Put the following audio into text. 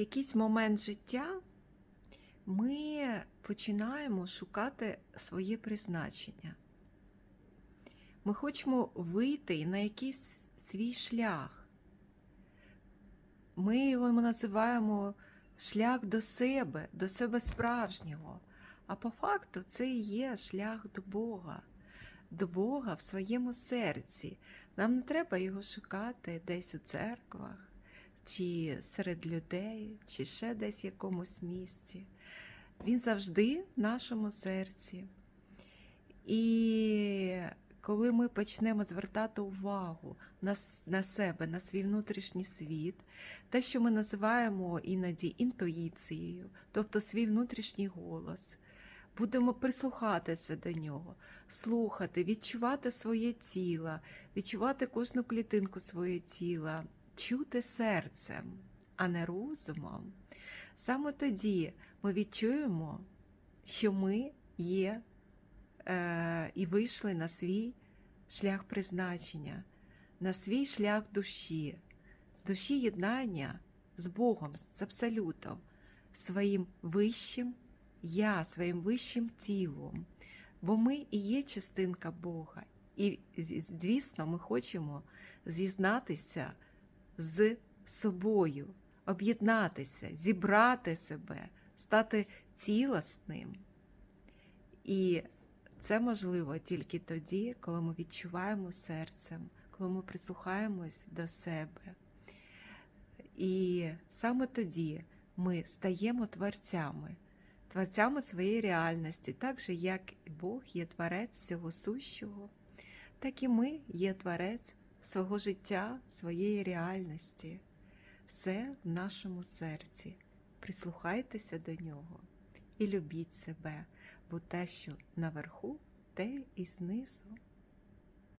якийсь момент життя ми починаємо шукати своє призначення. Ми хочемо вийти на якийсь свій шлях. Ми його називаємо шлях до себе, до себе справжнього. А по факту це і є шлях до Бога, до Бога в своєму серці. Нам не треба його шукати десь у церквах, чи серед людей, чи ще десь в якомусь місці. Він завжди в нашому серці. І коли ми почнемо звертати увагу на, на себе, на свій внутрішній світ, те, що ми називаємо іноді інтуїцією, тобто свій внутрішній голос, будемо прислухатися до нього, слухати, відчувати своє тіло, відчувати кожну клітинку своє тіла, чути серцем, а не розумом. Саме тоді ми відчуємо, що ми є е, і вийшли на свій шлях призначення, на свій шлях душі, душі єднання з Богом, з Абсолютом, своїм вищим я, своїм вищим тілом. Бо ми і є частинка Бога. І, звісно, ми хочемо зізнатися з собою, об'єднатися, зібрати себе, стати цілісним. І це можливо тільки тоді, коли ми відчуваємо серцем, коли ми прислухаємось до себе. І саме тоді ми стаємо творцями, творцями своєї реальності, так же, як Бог є творець всього сущого, так і ми є творець свого життя, своєї реальності. Все в нашому серці. Прислухайтеся до нього і любіть себе, бо те, що наверху, те і знизу.